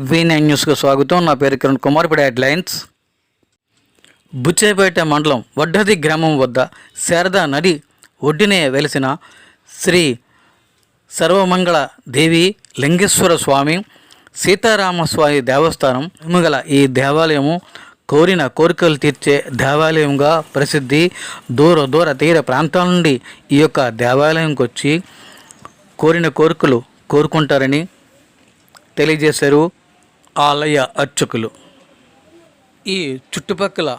V nine న్యూస్కు స్వాగతం. నా పేరు కిరణ్ కుమార్. ఇప్పుడు హెడ్లైన్స్. బుచ్చేపేట మండలం వడ్డది గ్రామం వద్ద శారదా నది ఒడ్డునే వెలిసిన శ్రీ సర్వమంగళ దేవి లింగేశ్వర స్వామి సీతారామస్వామి దేవస్థానం గల ఈ దేవాలయము కోరిన కోరికలు తీర్చే దేవాలయంగా ప్రసిద్ధి. దూర దూర తీర ప్రాంతాల నుండి ఈ యొక్క దేవాలయంకి వచ్చి కోరిన కోరికలు కోరుకుంటారని తెలియజేశారు. ఆలయ అర్చకులు. ఈ చుట్టుపక్కల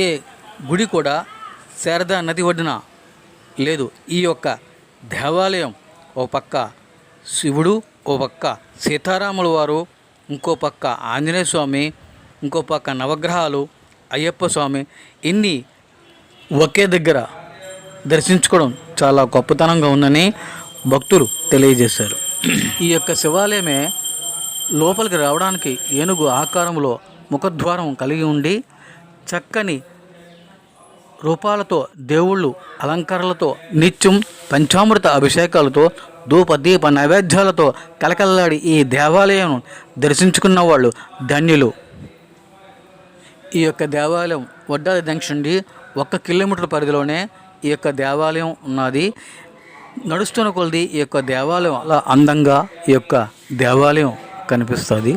ఏ గుడి కూడా శారదా నది ఒడ్డున లేదు. ఈ యొక్క దేవాలయం ఓ పక్క శివుడు ఓ పక్క సీతారాముల వారు ఇంకో పక్క ఆంజనేయ స్వామి ఇంకో పక్క నవగ్రహాలు అయ్యప్ప స్వామి ఇన్ని ఒకే దగ్గర దర్శించుకోవడం చాలా గొప్పతనంగా ఉందని భక్తులు తెలియజేశారు. ఈ యొక్క శివాలయమే లోపలికి రావడానికి ఏనుగు ఆకారంలో ముఖద్వారం కలిగి ఉండి చక్కని రూపాలతో దేవుళ్ళు అలంకారాలతో నిత్యం పంచామృత అభిషేకాలతో ధూప దీప నైవేద్యాలతో కలకల్లాడి ఈ దేవాలయం దర్శించుకున్న వాళ్ళు ధన్యులు. ఈ యొక్క దేవాలయం వడ్డాది జంక్షన్ నుండి ఒక్క కిలోమీటర్ పరిధిలోనే ఈ యొక్క దేవాలయం ఉన్నది. నడుస్తున్న కొలది ఈ యొక్క దేవాలయం అలా అందంగా ఈ యొక్క దేవాలయం కనిపిస్తుంది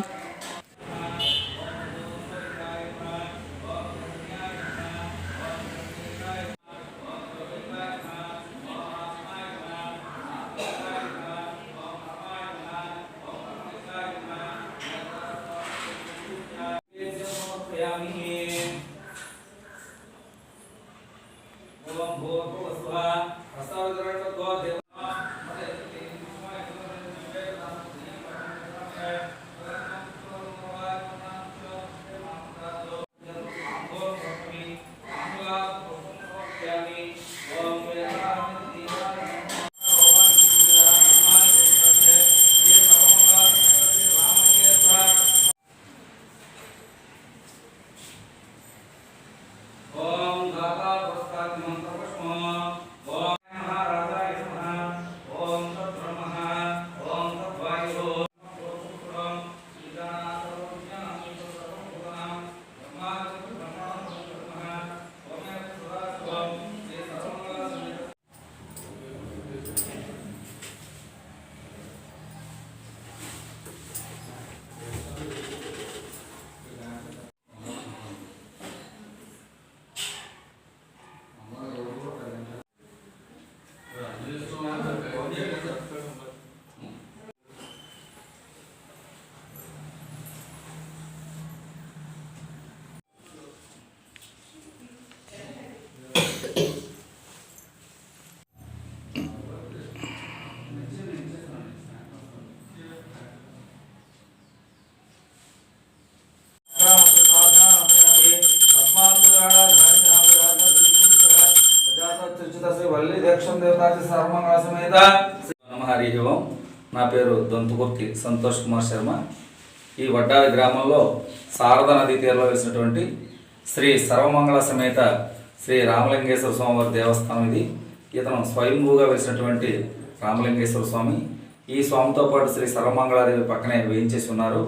ఓం గాతా పురస్కార మంత్రపుష్పం ఓం మహారాజాయ నమః ఓం తద్బ్రహ్మః ఓం తద్వాయుః ఓం హరి ఓం. నా పేరు దొంతుకుర్తి సంతోష్ కుమార్ శర్మ. ఈ వడ్డాది గ్రామంలో శారదా నదీ తీరంలో వేసినటువంటి శ్రీ సర్వమంగళ సమేత శ్రీ రామలింగేశ్వర స్వామివారి దేవస్థానం ఇది. ఇతను స్వయంభూగా వేసినటువంటి రామలింగేశ్వర స్వామి. ఈ స్వామితో పాటు శ్రీ సర్వమంగళాదేవి పక్కనే వేయించేసి ఉన్నారు.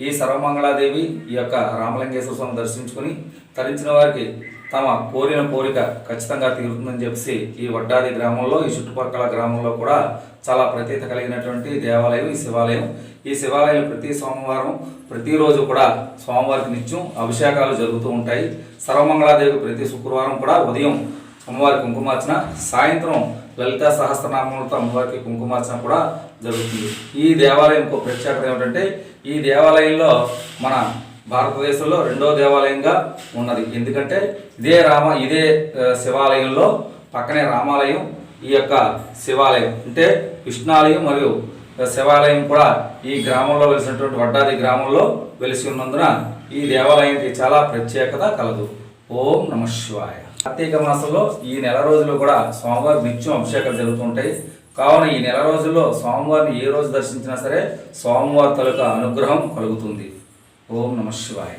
ఈ సర్వమంగళాదేవి ఈ యొక్క రామలింగేశ్వర స్వామి దర్శించుకుని తరించిన వారికి తమ కోరిన కోరిక ఖచ్చితంగా తీరుతుందని చెప్పి ఈ వడ్డాది గ్రామంలో ఈ చుట్టుపక్కల గ్రామంలో కూడా చాలా ప్రతీత కలిగినటువంటి దేవాలయం ఈ శివాలయం. ఈ శివాలయం ప్రతి సోమవారం ప్రతిరోజు కూడా స్వామివారికి నిత్యం అభిషేకాలు జరుగుతూ ఉంటాయి. సర్వమంగళాదేవి ప్రతి శుక్రవారం కూడా ఉదయం అమ్మవారికి కుంకుమార్చన సాయంత్రం లలిత సహస్రనామములతో అమ్మవారికి కుంకుమార్చన కూడా జరుగుతుంది. ఈ దేవాలయం ఒక ప్రత్యేకత ఏమిటంటే ఈ దేవాలయంలో మన భారతదేశంలో రెండో దేవాలయంగా ఉన్నది. ఎందుకంటే ఇదే రామ ఇదే శివాలయంలో పక్కనే రామాలయం ఈ యొక్క శివాలయం. అంటే విష్ణాలయం మరియు శివాలయం కూడా ఈ గ్రామంలో వెలిసినటువంటి వడ్డాది గ్రామంలో వెలిసి ఉన్నందున ఈ దేవాలయానికి చాలా ప్రత్యేకత కలదు. ఓం నమ శివాయ. కార్తీక మాసంలో ఈ నెల రోజులు కూడా స్వామివారి నిత్యం అభిషేకాలు జరుగుతుంటాయి. కావున ఈ నెల రోజుల్లో స్వామివారిని ఏ రోజు దర్శించినా సరే స్వామివారి తలుక అనుగ్రహం కలుగుతుంది. ఓం నమ శివాయ.